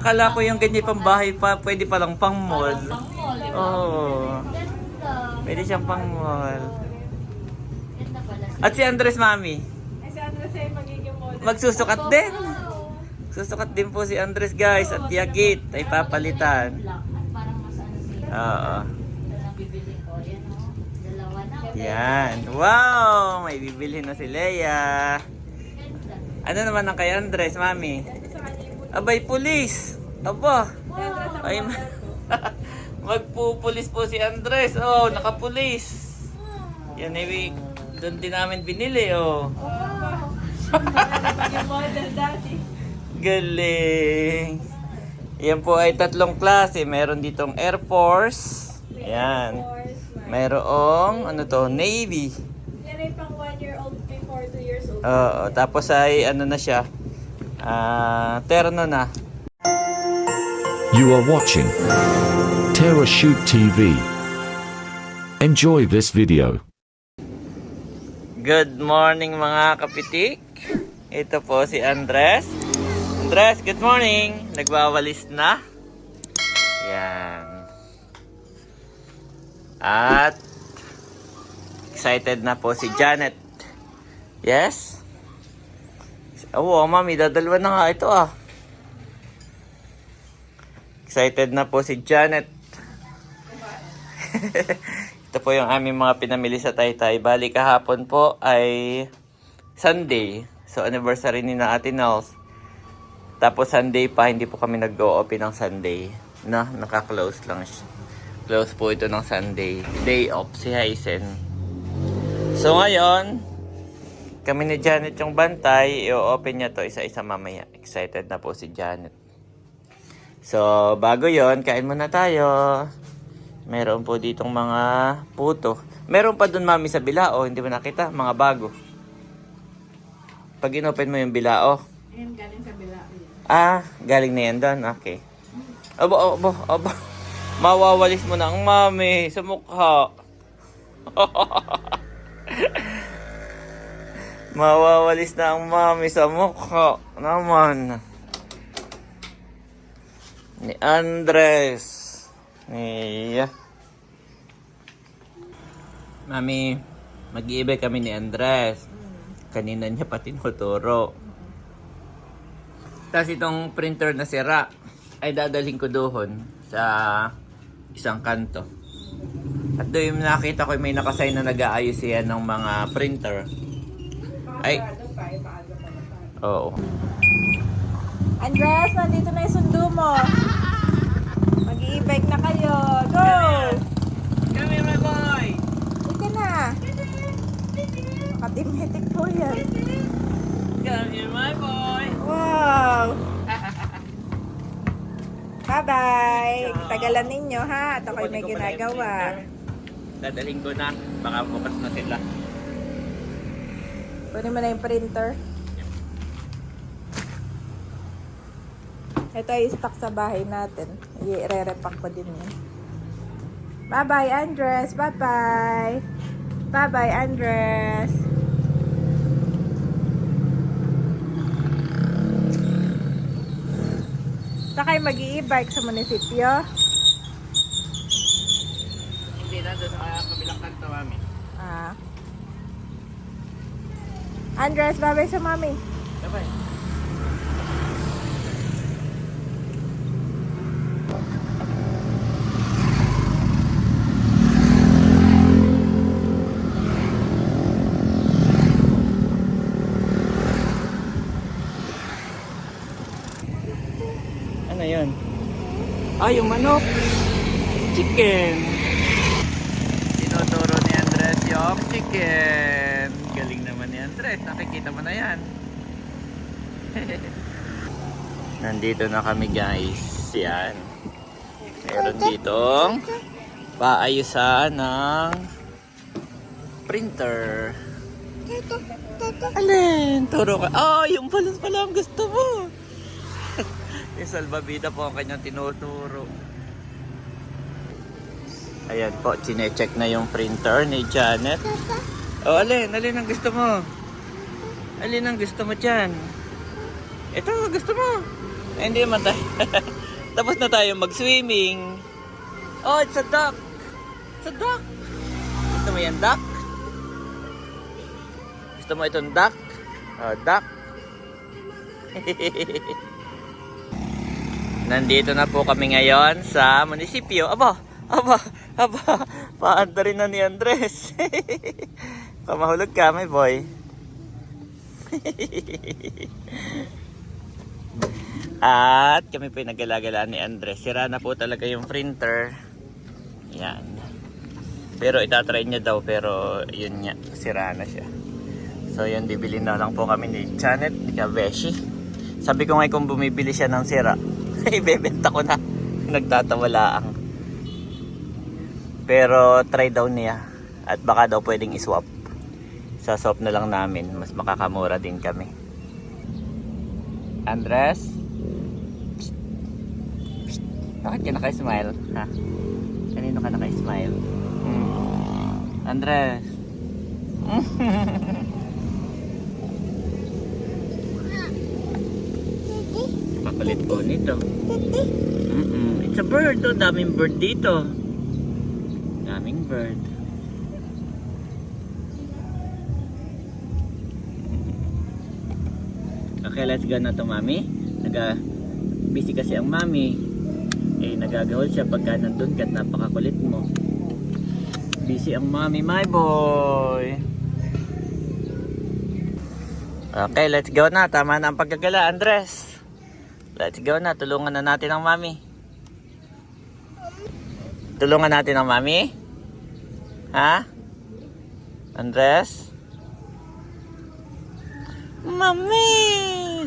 Akala ko yung ganyan pang bahay pa, pwede palang pang mall. Pang mall, di ba? Oo. Pwede siyang pang mall. Ganda pala. At si Andres Mami, Ay, si Andres ay magiging model. magsusukat din. Susukat din po si Andres guys at Yagit ay papalitan. Black at parang mas ano siya. Oo. Ito bibili ko. Yan o. Dalawa na. Yan. Wow! May bibili na si Leia. Ganda. Ano naman ang kay Andres, Mami? Sa kanya yung model. Abay, pulis! Aba! Ay, magpupulis po si Andres. Oh, nakapulis. Yan ay doon din namin binili, oh. Galing. Yan po ay tatlong klase. Meron ditong Air Force. Ayan. Mayroong, ano to, Navy. Yan ay pang 1 year old before 2 years old. Oo, tapos ay ano na siya. Ah, terno na. You are watching Terra Shoot TV. Enjoy this video. Good morning mga kapitik. Ito po si Andres. Andres, good morning. Nagwawalis na. Yan. At excited na po si Janet. Yes? Oo, mami, dadalwa na nga ito ah. Excited na po si Janet. Ito po yung aming mga pinamili sa Taytay. Bali kahapon po ay Sunday. So anniversary ni na Ate Nels. Tapos Sunday pa, hindi po kami nag-o-open ng Sunday. Na, naka-close lang siya. Close po ito ng Sunday. Day off si Hysen. So ngayon, kami ni Janet yung bantay. I-open niya to isa-isa mamaya. Excited na po si Janet. So, bago yon kain muna tayo. Meron po ditong mga puto. Meron pa dun mami sa bilao, hindi mo nakita, mga bago. Pag inopen mo yung bilao, Ayan, galing sa bila. Ayan. ah, galing na yan doon, okay. Abo, abo, abo. Mawawalis mo na ang mami sa mukha. Mawawalis na ang mami sa mukha. Naman. Ni Andres. Iya. Mami, mag-iibig kami ni Andres. Kanina niya pa tinuturo. Tapos itong printer na sira ay dadalhin ko doon sa isang kanto. At doon nakita ko may nakasign na nag-aayos yan ng mga printer. Ay. Oo. Andres, nandito na yung sundo mo. Mag-i-bike na kayo. Go! Come here, my boy! Ika na. Makatimetik po yan. Come here, my boy! Wow! Bye-bye! Tagalan ninyo ha. At ako'y may ginagawa. Dadalhin ko na. Baka bukas na sila. Kunin mo na yung printer. Ito ay stock sa bahay natin. I-re-repack ko din yun. Bye-bye, Andres! Bye-bye! Bye-bye, Andres! Saan kayo mag-i-bike sa munisipyo? Hindi na doon sa kabilang kanto, mami. Ah. Andres, bye-bye sa mami. Bye-bye. Ano yun? Ah, yung manok. Chicken. Tinuturo ni Andres yung chicken. Galing naman ni Andres. Nakikita mo na yan. Nandito na kami guys. Yan. Meron ditong paayusan ng printer. Alin? Turo ka. Oh, yung balon pala ang gusto mo. yung salbabida po ang kanyang tinuturo. Ayan po, chinecheck na yung printer ni Janet. Oh, alin? Alin ang gusto mo? Alin ang gusto mo dyan? Ito, gusto mo? Ay, hindi naman tayo. Tapos na tayo mag-swimming. Oh, it's a duck. It's a duck. Gusto mo yan, duck? Gusto mo itong duck? Oh, duck. Nandito na po kami ngayon sa munisipyo. Aba, aba, aba. Paanda rin na ni Andres. Pamahulog ka, my boy. At kami po yung naggalagalaan ni Andres. Sira na po talaga yung printer. Yan. Pero itatry niya daw pero yun nga, sira na siya. So yun, bibili na lang po kami ni Janet, ni Kabeshi. Sabi ko nga kung bumibili siya ng sira, ibebenta ko na. Nagtatawalaang. Pero try daw niya. At baka daw pwedeng iswap. Sa swap na lang namin. Mas makakamura din kami. Andres? Bakit ka naka-smile? Ha? Kanino ka naka-smile? Hmm. Andres? Papalit po nito. Mm-mm. It's a bird, oh. Daming bird dito. Daming bird. Okay, let's go na to, mami. Naga busy kasi ang mami. Eh, nagagawal siya pagka nandun ka at napakakulit mo. Busy ang mami, my boy. Okay, let's go na. Tama na ang paggagala, Andres. Let's go na. Tulungan na natin ang mami. Tulungan natin ang mami? Ha? Andres? Mami!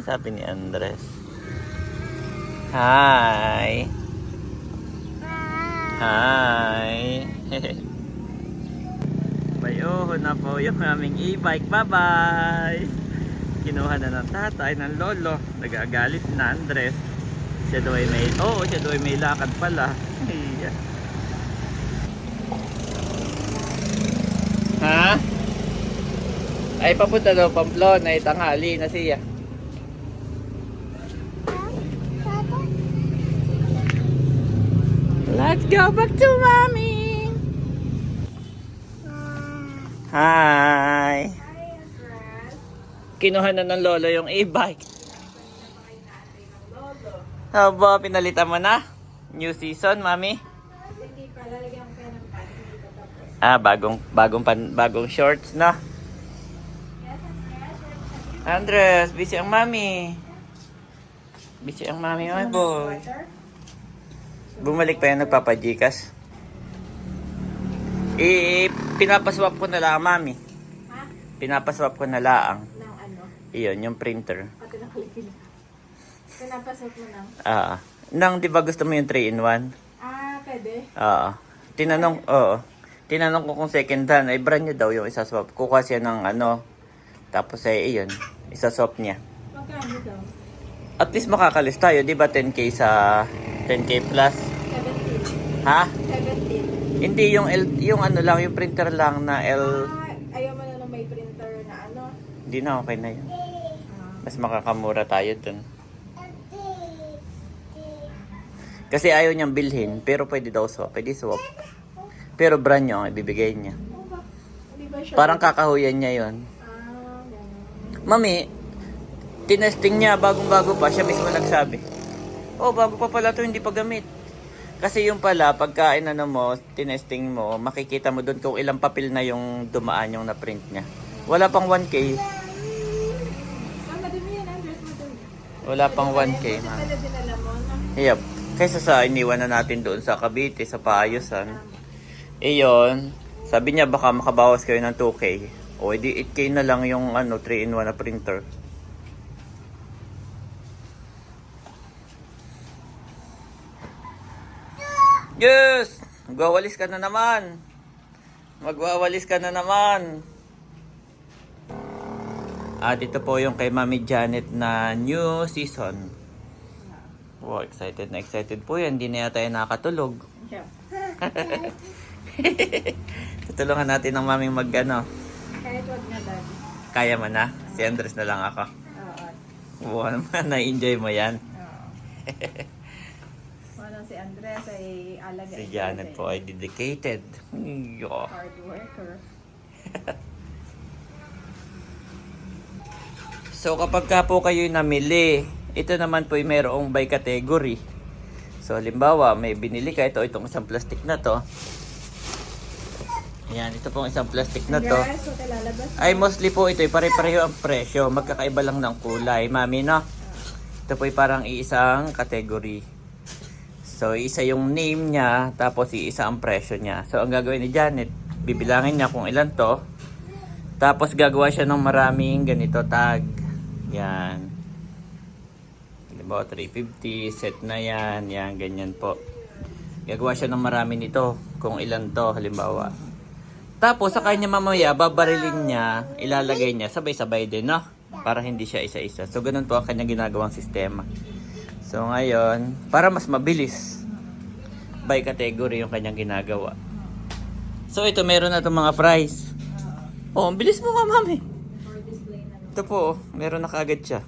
Sabi ni Andres. Hi! Hi! Bayuho na po yung aming e-bike. Bye-bye! Kinuha na ng tatay, ng lolo. Nagagalit na Andres. Siya daw ay may, oo, siya daw ay may lakad pala. Ha? Ay, papunta daw Pamplona, ay tanghali na siya. Go back to mommy! Hi! Kinuha na ng lolo yung e-bike. Aba, pinalitan mo na? New season, mami? Ah, bagong bagong pan, bagong shorts na. Andres, busy ang mami. Busy ang mami, my boy. Bumalik pa yan nagpapajikas. Eh, pinapaswap ko na lang, mami. Ha? Pinapaswap ko na lang. Ng ano? Iyon, yung printer. Pati ng kilipin. Pinapasok mo ng... Ah, nang 'di ba gusto mo yung 3 in 1? Ah, pwede. Oo. Tinanong, oo. Tinanong ko kung second hand, ay brand new daw yung isaswap. Kukuha siya ng ano, tapos ay iyon, isaswap niya. Magkano daw? At least makakalis tayo, di ba 10k sa 10k plus? 17. Ha? 17. Hindi yung L, yung ano lang, yung printer lang na L, Ah, ayaw mo na na may printer na ano? hindi na okay na yun. Ah. Mas makakamura tayo dun. Kasi ayaw niyang bilhin, pero pwede daw swap, pwede swap. Pero brand ang ibibigay niya. Parang kakahuyan niya yon. Ah. Mami, tinesting niya bagong-bago pa, siya mismo nagsabi. Oh, bago pa pala to hindi pa gamit. Kasi yung pala, pagka ano mo, tinesting mo, makikita mo doon kung ilang papel na yung dumaan yung na-print niya. Wala pang 1K. Ah, madumi yan, Andres, madumi. Wala pang 1K, ma. Pala dinala mo, no? Yep. Kaysa sa iniwan na natin doon sa Cavite, sa paayusan. Eh yun, sabi niya baka makabawas kayo ng 2K. O edi 8K na lang yung ano, 3-in-1 na printer. Yes! Magwawalis ka na naman. Magwawalis ka na naman. At ito po yung kay Mami Janet na new season. Wow, excited na excited po yan. Hindi na yata yan nakatulog. Yeah. Tutulungan natin ng maming mag ano. Kahit wag na, Dad. Kaya mo na? Si Andres na lang ako. Oo. Wow, na-enjoy mo yan. Oo. Si Andres ay alaga. Si Janet po ay dedicated. Yo. Hard worker. So kapag ka po kayo namili, ito naman po ay mayroong by category. So halimbawa, may binili ka ito, itong isang plastic na to. Ayan, ito pong isang plastic na to. Ay mostly po ito pare-pareho ang presyo. Magkakaiba lang ng kulay. Mami, no? Ito po ay parang iisang category. So, isa yung name niya, tapos iisa ang presyo niya. So, ang gagawin ni Janet, bibilangin niya kung ilan to. Tapos gagawa siya ng maraming ganito tag. Yan. Halimbawa, 350, set na yan. Yan, ganyan po. Gagawa siya ng marami nito, kung ilan to, halimbawa. Tapos sa kanya mamaya, babarilin niya, ilalagay niya, sabay-sabay din, no? Para hindi siya isa-isa. So, ganun po ang kanyang ginagawang sistema. So, ngayon, para mas mabilis, by category yung kanyang ginagawa. So, ito, meron na itong mga fries. Oh, ang bilis mo nga, mami. Na. Ito po, oh, meron na kaagad siya.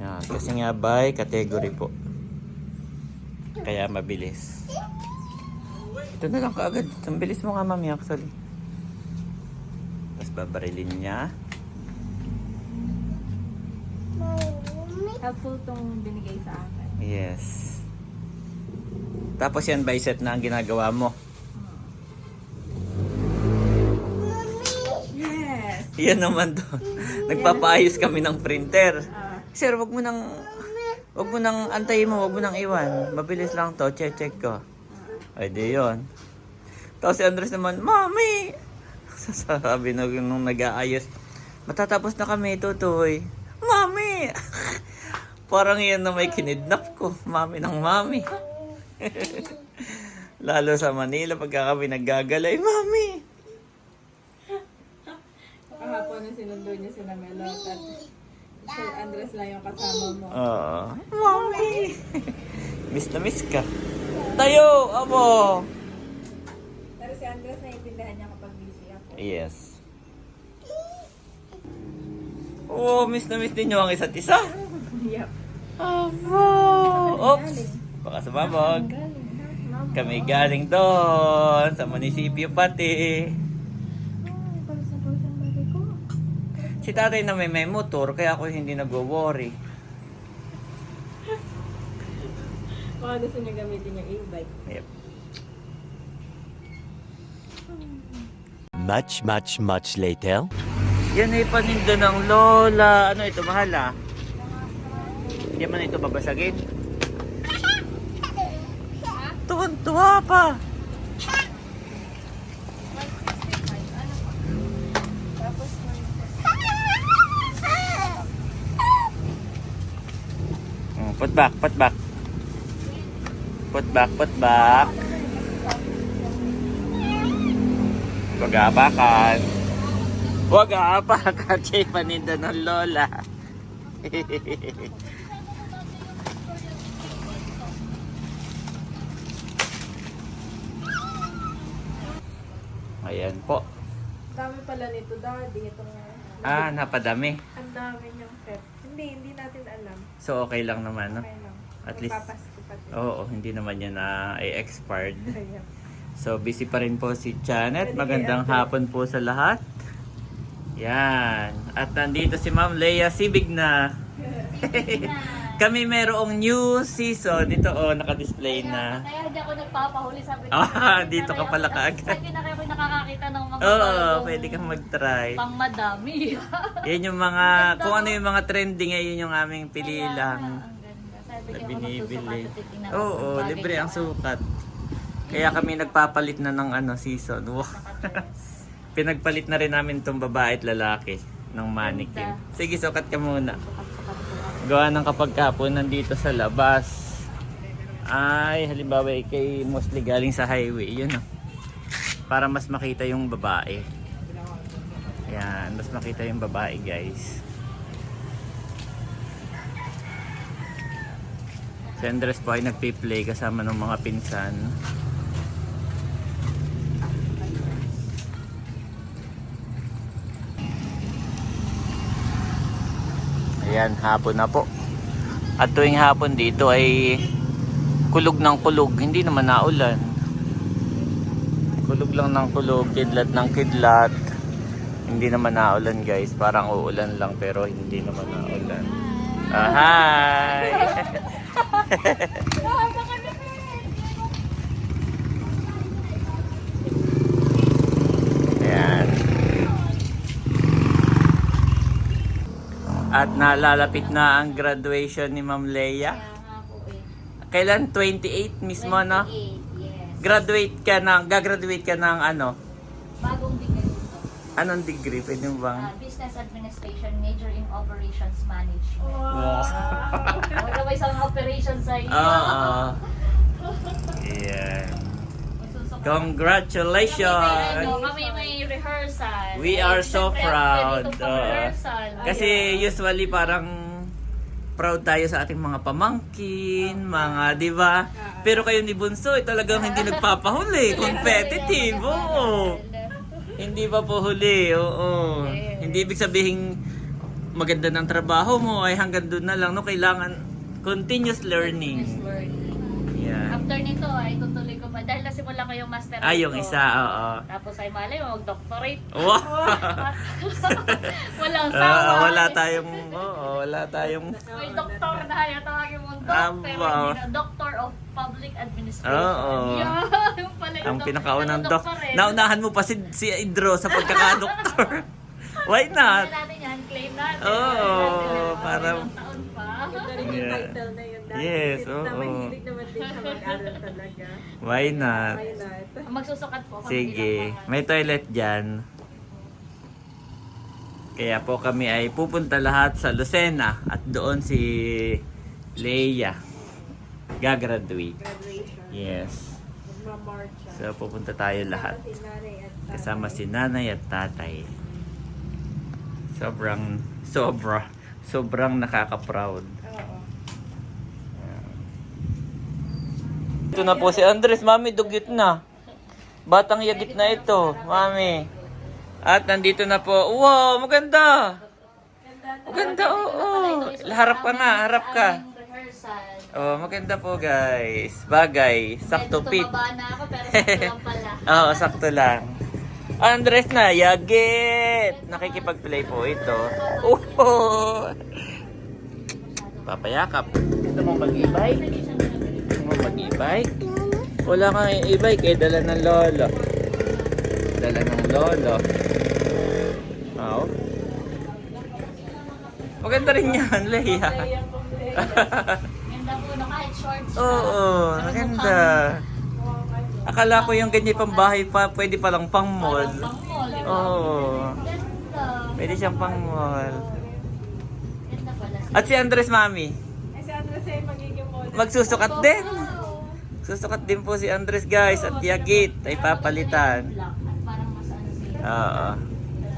Yan, kasi nga by category po. Kaya mabilis. Ito na lang kaagad. Ang bilis mo nga mami actually. Tapos babarilin niya. Helpful tong binigay sa akin. Yes. Tapos yan by set na ang ginagawa mo. Yes! Yan naman to. Nagpapaayos kami ng printer. Ah, Sir, wag mo nang wag mo nang antayin mo, wag mo nang iwan. Mabilis lang to, check check ko. Ay di 'yon. Tapos si Andres naman, "Mami." Sasabi na nung nag-aayos. Matatapos na kami, tutoy. Parang yan na may kinidnap ko. Mami ng mami. Lalo sa Manila, pagka kami naggagalay, Mami! kahapon na sinundo niya si Melot at si Andres lang yung kasama mo. Oo. Mami! miss na miss ka. Tayo! Abo! Pero si Andres naiintindihan niya kapag busy ako. Yes. Oo, miss na miss din nyo ang isa't isa. Yep. Abo! Oops! Baka sumabog. Kami galing doon sa munisipyo pati. Si tatay na may may motor, kaya ako hindi nagwo-worry. Baka gusto niya gamitin yung e-bike. Yep. Much, much, much later. Yan ay paninda ng lola. Ano ito, mahal ah? Hindi man ito babasagin. Tuwan-tuwa pa. Oh, put back, put back. Put back, put back. Huwag aapakan. Huwag aapakan. Siya paninda ng lola. Ayan po. Dami pala nito, daddy. Itong, Ah, napadami. ang dami niyang set. Hindi, hindi natin alam. So, okay lang naman, no? Okay lang. At least- Magpapasko pa din. Oo, hindi naman yan na expired. Ayan. So, busy pa rin po si Janet. Pwede Magandang hapon po sa lahat. Yan. At nandito si Ma'am Leia Sibig na. Kami merong new season. Ito oh, naka-display na. Kaya hindi ako nagpapahuli. Sabi ko, Ah, "Sabi dito ka pala kaagad." Sabi na kaya ako nakakakita ng mga Oo, bagong pwede kang mag-try. pang madami. Yan yung mga, kung ano yung mga trending ngayon yung aming pili lang. Na binibili. Oo, kung bagay libre ang sa sukat. Kaya kami nagpapalit na ng ano season. Wow. Pinagpalit na rin namin tong babae at lalaki ng mannequin. Sige, sukat ka muna. Sukat-sukat ko ako. Gawa ng kapag kapon nandito sa labas. Ay, halimbawa eh, kay mostly galing sa highway. Yun oh. Para mas makita yung babae. Yan, mas makita yung babae guys. Si Andres po ay nagpi-play kasama ng mga pinsan. Ayan, hapon na po. At tuwing hapon dito ay kulog ng kulog, hindi naman naulan. Kulog lang ng kulog, kidlat ng kidlat. Hindi naman naulan guys, parang uulan lang pero hindi naman naulan. Ah, hi! At nalalapit na ang graduation ni Ma'am Leia. Kaya nga po eh. Kailan? 28 mismo, no? 28, yes. Graduate ka ng, gagraduate ka ng ano? Bagong degree. Anong degree? Pwede mo bang? Ah, business Administration, major in Operations Management. Wow. Wala ba isang operations sa iyo? Oo. Yeah. Congratulations! Kami kami may rehearsal. We are so proud. Dito Oo. rehearsal. Kasi usually parang proud tayo sa ating mga pamangkin, mga, di ba? Pero kayo ni Bunso, eh, talagang hindi nagpapahuli. Competitive, oo. Hindi pa po huli, oo. Hindi ibig sabihin maganda ng trabaho mo ay hanggang doon na lang, no? Kailangan continuous learning. Yeah. After nito ay tutuloy ko pa dahil ko yung master Ah, yung ko. isa, oo. Tapos ay malay mo mag-doctorate. Wow! Walang Ah, sawa. wala tayong, oo, wala tayong, May doktor na yan. Tawagin mo doc, Ah, wow. hindi na. Doctor of Public Administration. Oo. Yeah, yung pala yung ang doc- pinakaunang doc. doctorate. Naunahan mo pa si, si Idro sa pagkakadoktor. Why Claim not? natin yan, claim natin. Oo, Claim natin. para- Ilang taon pa. Yeah. title na yun dati. Yes, Since oo. na mahilig naman din siya mag-aral talaga. Why not? Why not? Magsusukat po kami Sige, mga- may toilet dyan. Kaya po kami ay pupunta lahat sa Lucena at doon si Leia gagraduate. Graduation. Yes. Magmamarch siya. So pupunta tayo lahat. Si nanay at tatay. Kasama si nanay at tatay. Sobrang, sobra, sobrang nakaka-proud. Oo. Ito na po si Andres. Mami, dugyot na. Batang yagit na ito, mami. At nandito na po. Wow, maganda. Maganda, oo. Harap ka nga, harap ka. Oh, maganda po guys. Bagay, sakto fit. na ako pero sakto lang pala. Oo, sakto lang. Andres na, yagit! Nakikipag-play po ito. Oh! Papayakap. Gusto mo mag-e-bike? Mo mag-e-bike? Wala kang e-bike eh, dala ng lolo. Dala ng lolo. Oo. Maganda rin yan, Leia. Ganda po na kahit shorts siya. Oo, maganda. Akala ko yung ganyan pang bahay pa, pwede palang pang mall. pang mall? Oo. Pwede siyang pang mall. At si Andres Mami, Ay, si Andres ay magiging model. magsusukat din. Susukat din po si Andres guys at Yagit ay papalitan. Oo.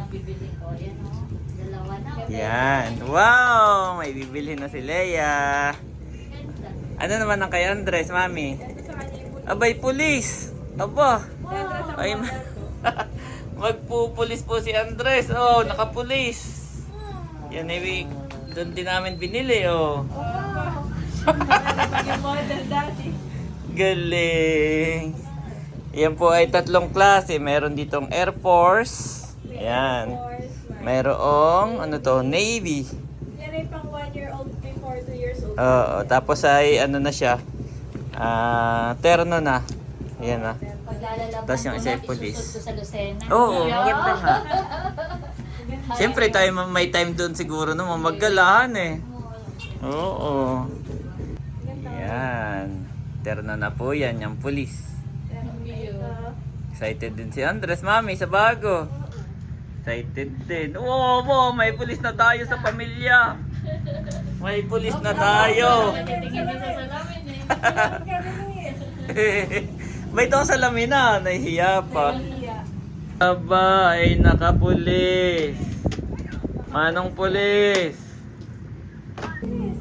Bibili. Yan. Wow! May bibilhin na si Leia. Ano naman ang kay Andres, Mami? Abay, pulis! Aba! Ay, ma- magpupulis po si Andres. Oh, nakapulis. Yan ay doon din namin binili, oh. Magiging model dati. Galing. Yan po ay tatlong klase. Meron ditong Air Force. Yan. Mayroong, ano to, Navy. Yan ay pang 1 year old before 2 years old. Oo, tapos ay ano na siya. Ah, terno na. Yan na. Paglalalaban Tapos yung ko isa na, ay police. isusot ko sa Lucena. Oo, maganda nga. Siyempre tayo ma- may time doon siguro no, maggalahan eh. Oo. Yan. Terno na po yan, yung pulis. Excited din si Andres, mami, sa bago. Excited din. Oo, oh, may pulis na tayo sa pamilya. May pulis na tayo. Salamin may ito sa lamina, nahihiya pa. Aba, ay nakapulis. Manong pulis.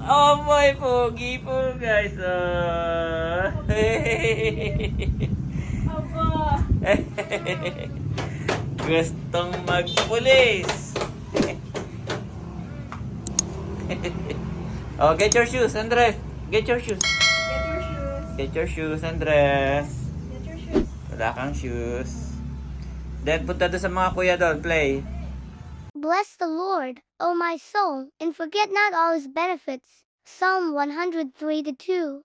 Oh, my pogi po, guys. Oh. Aba. Gustong magpulis. Oh, get your shoes, Andres. Get your shoes. Get your shoes. Get your shoes, Andres. Get your shoes. Wala kang shoes. Then, punta doon sa mga kuya doon. Play. Bless the Lord, O my soul, and forget not all his benefits. Psalm 103 2.